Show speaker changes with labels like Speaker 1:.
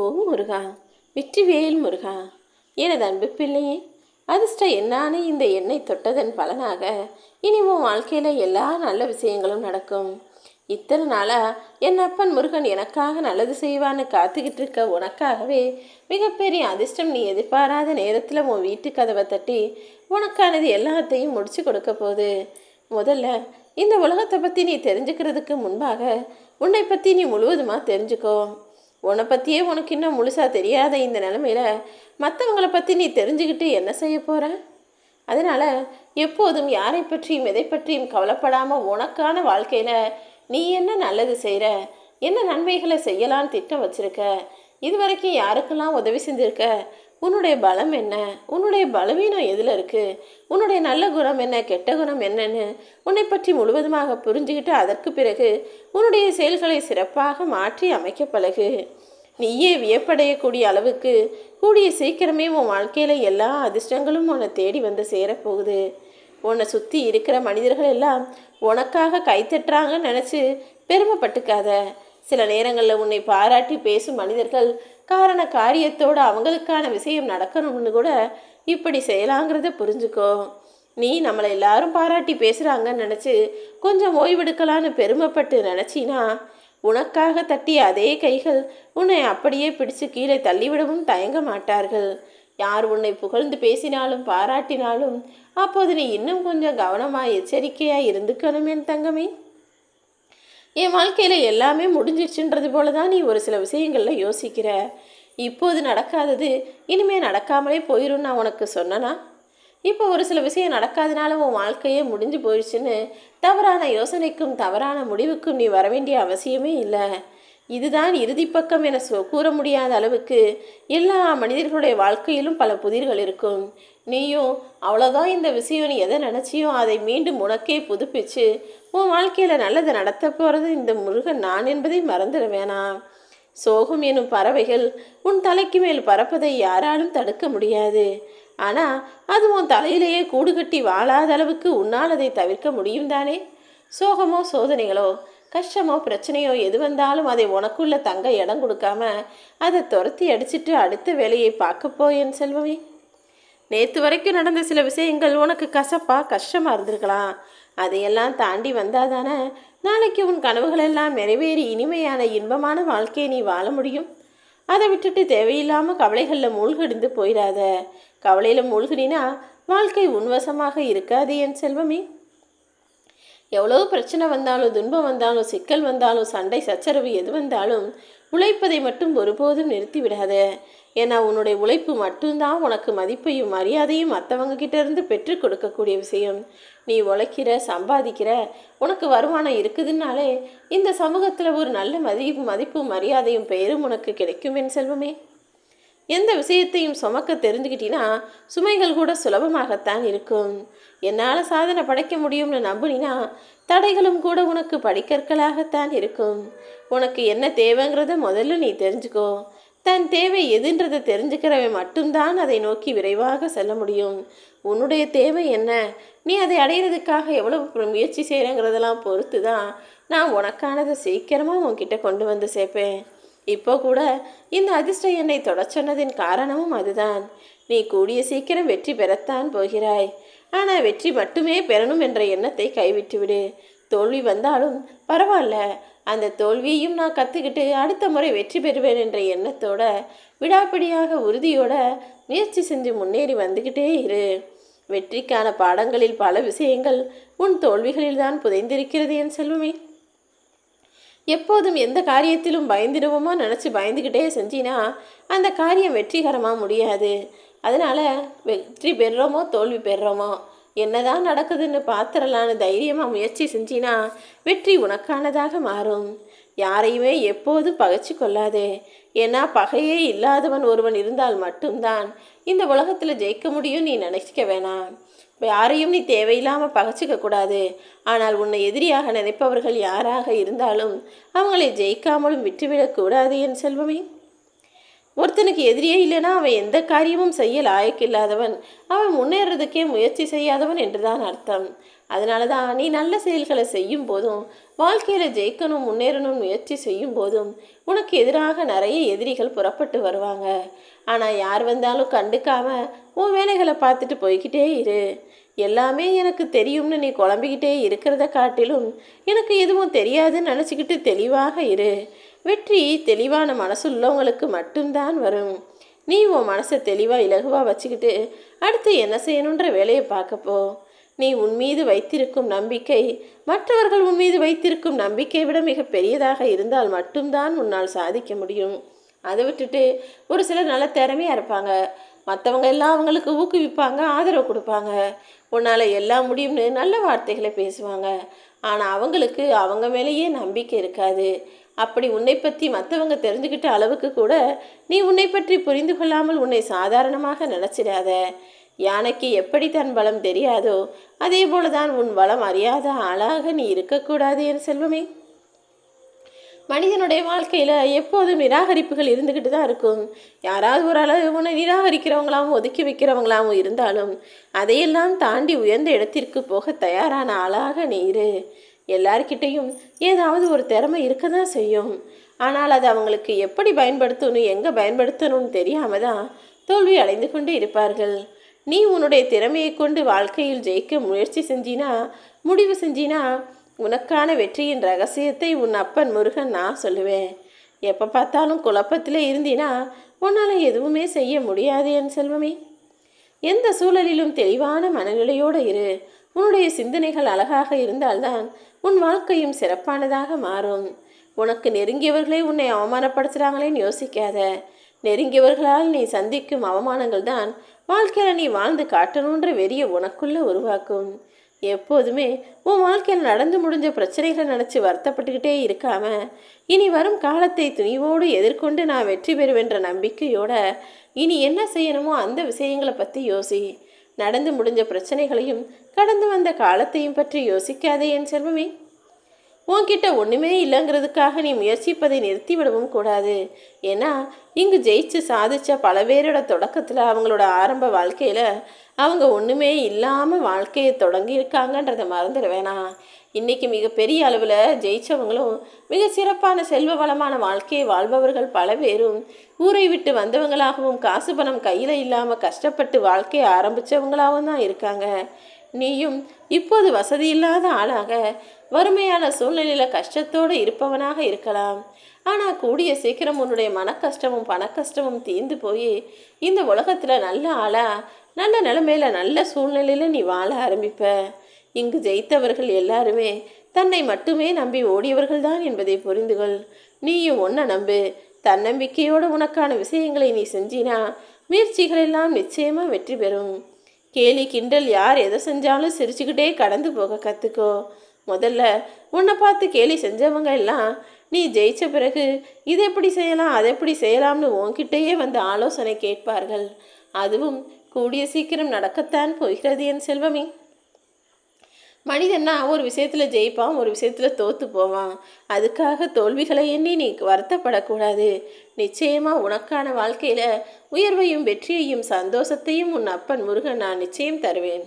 Speaker 1: ஓ முருகா. வெற்றிவேல் முருகா. எனது அன்பு பிள்ளையே அதிர்ஷ்ட என்னானே இந்த எண்ணெய் தொட்டதன் பலனாக இனி உன் வாழ்க்கையில் எல்லா நல்ல விஷயங்களும் நடக்கும். இத்தனை நாளாக என் அப்பன் முருகன் எனக்காக நல்லது செய்வான்னு காத்துக்கிட்டு இருக்க உனக்காகவே மிகப்பெரிய அதிர்ஷ்டம் நீ எதிர்பாராத நேரத்தில் உன் வீட்டு கதவை தட்டி உனக்கானது எல்லாத்தையும் முடிச்சு கொடுக்க போகுது. முதல்ல இந்த உலகத்தை பற்றி நீ தெரிஞ்சுக்கிறதுக்கு முன்பாக உன்னை பற்றி நீ முழுவதுமாக தெரிஞ்சுக்கோ. உன்னை பற்றியே உனக்கு இன்னும் முழுசாக தெரியாத இந்த நிலமையில மற்றவங்களை பற்றி நீ தெரிஞ்சுக்கிட்டு என்ன செய்ய போகிற அதனால் எப்போதும் யாரை பற்றியும் எதை பற்றியும் கவலைப்படாமல் உனக்கான வாழ்க்கையில் நீ என்ன நல்லது செய்கிற என்ன நன்மைகளை செய்யலான்னு திட்டம் வச்சுருக்க? இது வரைக்கும் யாருக்கெல்லாம் உதவி செஞ்சுருக்க? உன்னுடைய பலம் என்ன? உன்னுடைய பலவீனம் எதில் இருக்குது உன்னுடைய நல்ல குணம் என்ன கெட்ட குணம் என்னன்னு உன்னை பற்றி முழுவதுமாக புரிஞ்சுக்கிட்டு அதற்கு பிறகு உன்னுடைய செயல்களை சிறப்பாக மாற்றி அமைக்க பழகு. நீயே வியப்படையக்கூடிய அளவுக்கு கூடிய சீக்கிரமே உன் வாழ்க்கையில் எல்லா அதிர்ஷ்டங்களும் உன்னை தேடி வந்து சேரப்போகுது. உன்னை சுற்றி இருக்கிற மனிதர்கள் எல்லாம் உனக்காக கைத்தட்டுறாங்கன்னு நினச்சி பெருமைப்பட்டுக்காத. சில நேரங்களில் உன்னை பாராட்டி பேசும் மனிதர்கள் காரண காரியத்தோடு அவங்களுக்கான விஷயம் நடக்கணும்னு கூட இப்படி செய்யலாங்கிறத புரிஞ்சுக்கோ. நீ நம்மளை எல்லாரும் பாராட்டி பேசுகிறாங்கன்னு நினச்சி கொஞ்சம் ஓய்வெடுக்கலான்னு பெருமைப்பட்டு நினச்சினா உனக்காக தட்டிய அதே கைகள் உன்னை அப்படியே பிடிச்சு கீழே தள்ளிவிடவும் தயங்க மாட்டார்கள். யார் உன்னை புகழ்ந்து பேசினாலும் பாராட்டினாலும் அப்போது நீ இன்னும் கொஞ்சம் கவனமாக எச்சரிக்கையாக இருந்துக்கணும் என் தங்கமே. என் வாழ்க்கையில் எல்லாமே முடிஞ்சிடுச்சுன்றது போல தான் நீ ஒரு சில விஷயங்களில் யோசிக்கிற. இப்போது நடக்காதது இனிமே நடக்காமலே போயிடும் நான் உனக்கு சொன்னனா? இப்போ ஒரு சில விஷயம் நடக்காதனால உன் வாழ்க்கையே முடிஞ்சு போயிடுச்சுன்னு தவறான யோசனைக்கும் தவறான முடிவுக்கும் நீ வர வேண்டிய அவசியமே இல்லை. இதுதான் இறுதி பக்கம் என சொ கூற முடியாத அளவுக்கு எல்லா மனிதர்களுடைய வாழ்க்கையிலும் பல புதிர்கள் இருக்கும். நீயும் அவ்வளோதான் இந்த விஷயம் நீ எதை நினச்சியோ அதை மீண்டும் உனக்கே புதுப்பிச்சு உன் வாழ்க்கையில் நல்லதை நடத்த போகிறது இந்த முருகன் நான் என்பதை மறந்துட வேணாம் சோகம் எனும் பறவைகள் உன் தலைக்கு மேல் பறப்பதை யாராலும் தடுக்க முடியாது. ஆனால் அது உன் தலையிலேயே கூடு கட்டி வாழாத அளவுக்கு உன்னால் அதை தவிர்க்க முடியும் தானே? சோகமோ சோதனைகளோ கஷ்டமோ பிரச்சனையோ எது வந்தாலும் அதை உனக்குள்ள தங்க இடம் கொடுக்காம அதை துரத்தி அடிச்சிட்டு அடுத்த வேலையை பார்க்கப்போ என் செல்வமே. நேற்று வரைக்கும் நடந்த சில விஷயங்கள் உனக்கு கசப்பா கஷ்டமாக இருந்திருக்கலாம். அதையெல்லாம் தாண்டி வந்தாதானே நாளைக்கு உன் கனவுகளெல்லாம் நிறைவேறி இனிமையான இன்பமான வாழ்க்கையை நீ வாழ முடியும். அதை விட்டுட்டு தேவையில்லாமல் கவலைகளில் மூழ்கடிந்து போயிடாத. கவலையில் மூழ்கினா வாழ்க்கை உன்வசமாக இருக்காது என் செல்வமே. எவ்வளோ பிரச்சனை வந்தாலும் துன்பம் வந்தாலும் சிக்கல் வந்தாலும் சண்டை சச்சரவு எது வந்தாலும் உழைப்பதை மட்டும் ஒருபோதும் நிறுத்தி விடாத. ஏன்னா உன்னுடைய உழைப்பு மட்டும்தான் உனக்கு மதிப்பையும் மரியாதையும் மற்றவங்க கிட்டேருந்து பெற்றுக் கொடுக்கக்கூடிய விஷயம். நீ உழைக்கிற சம்பாதிக்கிற உனக்கு வருமானம் இருக்குதுன்னாலே இந்த சமூகத்தில் ஒரு நல்ல மதிப்பு மதிப்பும் மரியாதையும் பெயரும் உனக்கு கிடைக்கும் என் செல்வமே. எந்த விஷயத்தையும் சுமக்க தெரிஞ்சுக்கிட்டீங்கன்னா சுமைகள் கூட சுலபமாகத்தான் இருக்கும். என்னால் சாதனை படைக்க முடியும்னு நம்புனினா தடைகளும் கூட உனக்கு படிக்கற்களாகத்தான் இருக்கும். உனக்கு என்ன தேவைங்கிறத முதல்ல நீ தெரிஞ்சுக்கோ. தன் தேவை எதுன்றதை தெரிஞ்சுக்கிறவன் மட்டும்தான் அதை நோக்கி விரைவாக செல்ல முடியும். உன்னுடைய தேவை என்ன? நீ அதை அடையிறதுக்காக எவ்வளவு முயற்சி செய்கிறேங்கிறதெல்லாம் பொறுத்து தான் நான் உனக்கானதை சீக்கிரமாக உன்கிட்ட கொண்டு வந்து சேர்ப்பேன். இப்போ கூட இந்த அதிர்ஷ்டம் என்னை தொடச்சொன்னதின் காரணமும் அதுதான். நீ கூடிய சீக்கிரம் வெற்றி பெறத்தான் போகிறாய். ஆனால் வெற்றி மட்டுமே பெறணும் என்ற எண்ணத்தை கைவிட்டு விடு தோல்வி வந்தாலும் பரவாயில்ல. அந்த தோல்வியையும் நான் கற்றுக்கிட்டு அடுத்த முறை வெற்றி பெறுவேன் என்ற எண்ணத்தோட விடாப்பிடியாக உறுதியோட முயற்சி செஞ்சு முன்னேறி வந்துக்கிட்டே இரு. வெற்றிக்கான பாடங்களில் பல விஷயங்கள் உன் தோல்விகளில்தான் புதைந்திருக்கிறது என் செல்வமே. எப்போதும் எந்த காரியத்திலும் பயந்துடுவோமோ நினச்சி பயந்துக்கிட்டே செஞ்சினா அந்த காரியம் வெற்றிகரமாக முடியாது. அதனால் வெற்றி பெறுறோமோ தோல்வி பெறுறோமோ என்னதான் நடக்குதுன்னு பார்த்துடலான்னு தைரியமாக முயற்சி செஞ்சினா வெற்றி உனக்கானதாக மாறும். யாரையுமே எப்போதும் பகைச்சு கொள்ளாதே. ஏன்னா பகையே இல்லாதவன் ஒருவன் இருந்தால் மட்டும்தான். இந்த உலகத்தில் ஜெயிக்க முடியும் நீ நினைக்க வேணாம். யாரையும் நீ தேவையில்லாமல் பகச்சிக்க கூடாது. ஆனால் உன்னை எதிரியாக நினைப்பவர்கள் யாராக இருந்தாலும் அவங்களை ஜெயிக்காமலும் விட்டுவிடக்கூடாது என் செல்வமே. ஒருத்தனுக்கு எதிரியே இல்லைன்னா அவன் எந்த காரியமும் செய்ய லாயக்கில்லாதவன் அவன் முன்னேறதுக்கே முயற்சி செய்யாதவன் என்றுதான் அர்த்தம். அதனால தான் நீ நல்ல செயல்களை செய்யும் போதும் வாழ்க்கையில் ஜெயிக்கணும் முன்னேறணும் முயற்சி செய்யும் போதும் உனக்கு எதிராக நிறைய எதிரிகள் புறப்பட்டு வருவாங்க. ஆனால் யார் வந்தாலும் கண்டுக்காம உன் வேலைகளை பார்த்துட்டு போய்கிட்டே இரு. எல்லாமே எனக்கு தெரியும்னு நீ குழம்பிக்கிட்டே இருக்கிறத காட்டிலும் எனக்கு எதுவும் தெரியாதுன்னு நினச்சிக்கிட்டு தெளிவாக இரு. வெற்றி தெளிவான மனசு உள்ளவங்களுக்கு மட்டும்தான் வரும். நீ உன் மனசை தெளிவாக இலகுவாக வச்சுக்கிட்டு அடுத்து என்ன செய்யணுன்ற வேலையை பார்க்கப்போ நீ உன் மீது வைத்திருக்கும் நம்பிக்கை மற்றவர்கள் உன் மீது வைத்திருக்கும் நம்பிக்கையை விட மிக பெரியதாக இருந்தால் மட்டும்தான் உன்னால் சாதிக்க முடியும். அதை விட்டுட்டு ஒரு சிலர் நல்ல திறமையாக இருப்பாங்க. மற்றவங்க எல்லாம் அவங்களுக்கு ஊக்குவிப்பாங்க ஆதரவு கொடுப்பாங்க. உன்னால் எல்லாம் முடியும்னு நல்ல வார்த்தைகளை பேசுவாங்க. ஆனால் அவங்களுக்கு அவங்க மேலேயே நம்பிக்கை இருக்காது. அப்படி உன்னை பற்றி மற்றவங்க தெரிஞ்சுக்கிட்ட அளவுக்கு கூட நீ உன்னை பற்றி புரிந்து கொள்ளாமல் உன்னை சாதாரணமாக நினச்சிடாத. யானைக்கு எப்படி தன் பலம் தெரியாதோ அதே போலதான் உன் பலம் அறியாத ஆளாக நீ இருக்கக்கூடாது என் செல்வமே. மனிதனுடைய வாழ்க்கையில் எப்போதும் நிராகரிப்புகள் இருந்துக்கிட்டு தான் இருக்கும். யாராவது ஒரு அளவு உன்னை நிராகரிக்கிறவங்களாவும் ஒதுக்கி வைக்கிறவங்களாவும் இருந்தாலும் அதையெல்லாம் தாண்டி உயர்ந்த இடத்திற்கு போக தயாரான ஆளாக நீ இரு. எல்லார்கிட்டையும் ஏதாவது ஒரு திறமை இருக்க தான் செய்யும். ஆனால் அது அவங்களுக்கு எப்படி பயன்படுத்தணும் எங்கே பயன்படுத்தணும்னு தெரியாமல் தான் தோல்வி அடைந்து கொண்டு இருப்பார்கள். நீ உன்னுடைய திறமையை கொண்டு வாழ்க்கையில் ஜெயிக்க முயற்சி செஞ்சினா முடிவு செஞ்சினா உனக்கான வெற்றியின் ரகசியத்தை உன் அப்பன் முருகன் நான் சொல்லுவேன். எப்போ பார்த்தாலும் குழப்பத்திலே இருந்தினா உன்னால் எதுவுமே செய்ய முடியாது என் செல்வமே. எந்த சூழலிலும் தெளிவான மனநிலையோடு இரு. உன்னுடைய சிந்தனைகள் அழகாக இருந்தால்தான் உன் வாழ்க்கையும் சிறப்பானதாக மாறும். உனக்கு நெருங்கியவர்களே உன்னை அவமானப்படுத்துகிறாங்களேன்னு யோசிக்காத. நெருங்கியவர்களால் நீ சந்திக்கும் அவமானங்கள் தான் வாழ்க்கையில் நீ வாழ்ந்து காட்டணுன்ற வெறிய உனக்குள்ளே உருவாக்கும். எப்போதுமே உன் வாழ்க்கையில் நடந்து முடிஞ்ச பிரச்சனைகளை நினச்சி வருத்தப்பட்டுக்கிட்டே இருக்காம இனி வரும் காலத்தை துணிவோடு எதிர்கொண்டு நான் வெற்றி பெறுவேன்ற நம்பிக்கையோட இனி என்ன செய்யணுமோ அந்த விஷயங்களை பற்றி யோசி. நடந்து முடிஞ்ச பிரச்சனைகளையும் கடந்து வந்த காலத்தையும் பற்றி யோசிக்காதே என் செல்வமே. உன்கிட்ட ஒன்றுமே இல்லைங்கிறதுக்காக நீ முயற்சிப்பதை நிறுத்திவிடவும் கூடாது. ஏன்னா இங்கு ஜெயிச்சு சாதிச்ச பல பேரோட தொடக்கத்தில் அவங்களோட ஆரம்ப வாழ்க்கையில் அவங்க ஒன்றுமே இல்லாமல் வாழ்க்கையை தொடங்கியிருக்காங்கன்றதை மறந்துட வேணாம் இன்றைக்கி மிகப்பெரிய அளவில் ஜெயித்தவங்களும் மிக சிறப்பான செல்வ வளமான வாழ்க்கையை வாழ்பவர்கள் பல பேரும் ஊரை விட்டு வந்தவங்களாகவும் காசு பணம் கையில் இல்லாமல் கஷ்டப்பட்டு வாழ்க்கையை ஆரம்பித்தவங்களாகவும் தான் இருக்காங்க. நீயும் இப்போது வசதி இல்லாத ஆளாக வறுமையான சூழ்நிலையில் கஷ்டத்தோடு இருப்பவனாக இருக்கலாம். ஆனால் கூடிய சீக்கிரம் உன்னுடைய மன கஷ்டமும் பண கஷ்டமும் தீர்ந்து போய் இந்த உலகத்தில் நல்ல ஆளா நல்ல நிலமையில நல்ல சூழ்நிலையில் நீ வாழ ஆரம்பிப்ப. இங்கு ஜெயித்தவர்கள் எல்லாருமே தன்னை மட்டுமே நம்பி ஓடியவர்கள் தான் என்பதை புரிந்துகொள். நீயும் ஒன்றை நம்பு. தன்னம்பிக்கையோடு உனக்கான விஷயங்களை நீ செஞ்சினா முயற்சிகள் எல்லாம் நிச்சயமாக வெற்றி பெறும். கேலி கிண்டல் யார் எதை செஞ்சாலும் சிரிச்சுக்கிட்டே கடந்து போக கற்றுக்கோ முதல்ல உன்னை பார்த்து கேலி செஞ்சவங்க எல்லாம் நீ ஜெயிச்ச பிறகு இது எப்படி செய்யலாம் அதை எப்படி செய்யலாம்னு உன்கிட்டயே வந்து ஆலோசனை கேட்பார்கள். அதுவும் கூடிய சீக்கிரம் நடக்கத்தான் போகிறது என் செல்வமே. மனிதன்னா ஒரு விஷயத்தில் ஜெயிப்பான் ஒரு விஷயத்தில் தோற்று போவான். அதுக்காக தோல்விகளை எண்ணி நீ வருத்தப்படக்கூடாது. நிச்சயமாக உனக்கான வாழ்க்கையில் உயர்வையும் வெற்றியையும் சந்தோஷத்தையும் உன் அப்பன் முருகன் நான் நிச்சயம் தருவேன்.